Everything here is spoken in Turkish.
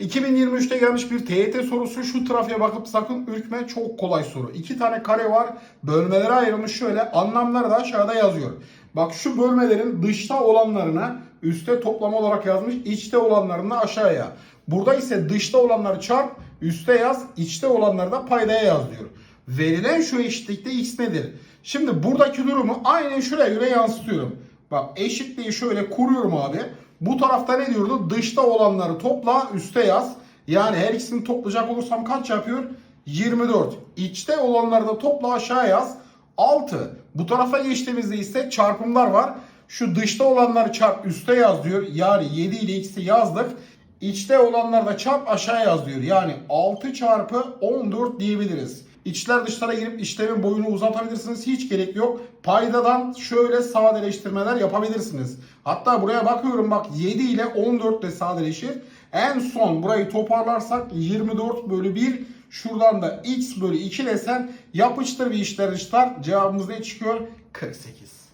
2023'te gelmiş bir TYT sorusu. Şu trafiğe bakıp sakın ürkme. Çok kolay soru. İki tane kare var. Bölmelere ayrılmış şöyle. Anlamları da aşağıda yazıyor. Bak şu bölmelerin dışta olanlarını üste toplama olarak yazmış. içte olanlarını aşağıya. Burada ise dışta olanları çarp, üste yaz, içte olanları da paydaya yaz diyor. Verilen şu eşitlikte x nedir? Şimdi buradaki durumu aynen şuraya göre yansıtıyorum. Bak eşitliği şöyle kuruyorum abi. Bu tarafta ne diyordu? Dışta olanları topla, üste yaz. Yani her ikisini toplayacak olursam kaç yapıyor? 24. İçte olanları da topla aşağı yaz. 6. Bu tarafa geçtiğimizde ise çarpımlar var. Şu dışta olanları çarp üste yaz diyor. Yani 7 ile x'i yazdık. İçte olanları da çarp aşağı yaz diyor. Yani 6 çarpı 14 diyebiliriz. İçler dışlara girip işlemin boyunu uzatabilirsiniz. Hiç gerek yok. Paydadan şöyle sadeleştirmeler yapabilirsiniz. Hatta buraya bakıyorum bak 7 ile 14 de sadeleşir. En son burayı toparlarsak 24 bölü 1 şuradan da x bölü 2 desen yapıştır bir işler dışlar. Cevabımız ne çıkıyor? 48.